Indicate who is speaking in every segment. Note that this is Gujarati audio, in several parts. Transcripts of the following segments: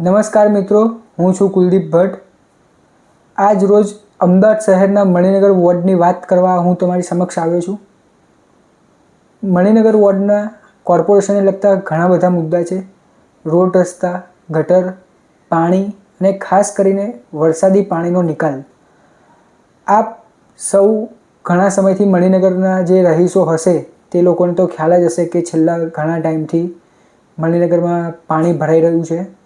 Speaker 1: નમસ્કાર મિત્રો, હું છું કુલદીપ ભટ્ટ. આજ રોજ અમદાવાદ શહેરના મણિનગર વોર્ડની વાત કરવા હું તમારી સમક્ષ આવ્યો છું. મણિનગર વોર્ડના કોર્પોરેશનને લગતા ઘણા બધા મુદ્દા છે. રોડ રસ્તા, ગટર, પાણી અને ખાસ કરીને વરસાદી પાણીનો નિકાલ. આપ સૌ ઘણા સમયથી મણિનગરના જે રહીશો હશે, તે લોકોને તો ખ્યાલ જ હશે કે છેલ્લા ઘણા ટાઈમથી મણિનગરમાં પાણી ભરાઈ રહ્યું છે.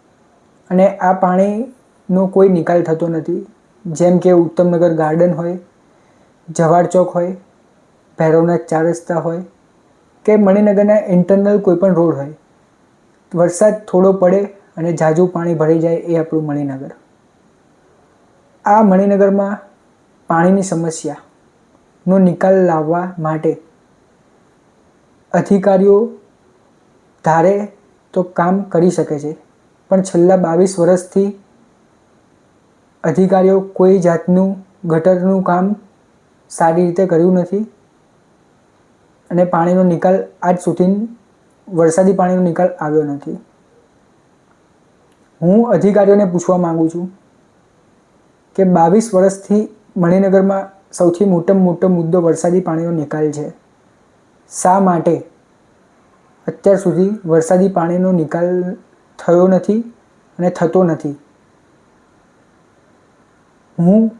Speaker 1: અને આ પાણીનો કોઈ નિકાલ થતો નથી. જેમ કે ઉત્તમનગર ગાર્ડન હોય જવાહર ચોક હોય, ભૈરવનાથ ચાર રસ્તા હોય કે મણિનગરના ઇન્ટરનલ કોઈપણ રોડ હોય. વરસાદ થોડો પડે અને ઝાઝું પાણી ભરાઈ જાય એ આપણું મણિનગર. આ મણિનગરમાં પાણીની સમસ્યાનો નિકાલ લાવવા માટે અધિકારીઓ ધારે તો કામ કરી શકે છે. પણ છેલ્લા બાવીસ વર્ષથી અધિકારીઓ કોઈ જાતનું ગટરનું કામ સારી રીતે કર્યું નથી અને પાણીનો નિકાલ આજ સુધી વરસાદી પાણીનો નિકાલ આવ્યો નથી. હું અધિકારીઓને પૂછવા માગું છું કે બાવીસ વર્ષથી મણિનગરમાં સૌથી મોટામાં મોટો મુદ્દો વરસાદી પાણીનો નિકાલ છે. શા માટે અત્યાર સુધી વરસાદી પાણીનો નિકાલ થયો નથી? અને થતો નથી. હું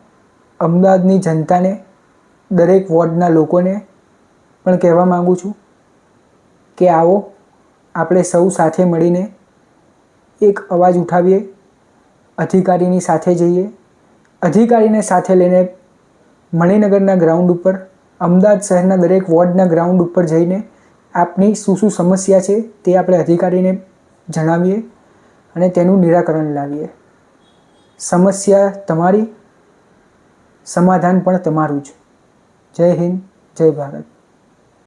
Speaker 1: અમદાવાદની જનતાને, દરેક વોર્ડના લોકોને પણ કહેવા માગું છું કે આવો, આપણે સૌ સાથે મળીને એક અવાજ ઉઠાવીએ, અધિકારીની સાથે જઈએ, અધિકારીને સાથે લઈને મણિનગરના ગ્રાઉન્ડ ઉપર, અમદાવાદ શહેરના દરેક વોર્ડના ગ્રાઉન્ડ ઉપર જઈને આપની શું શું સમસ્યા છે તે આપણે અધિકારીને જણાવીએ. અને તેનું નિરાકરણ લાવીએ. સમસ્યા તમારી સમાધાન પણ તમારું જ. જય હિન્દ જય ભારત.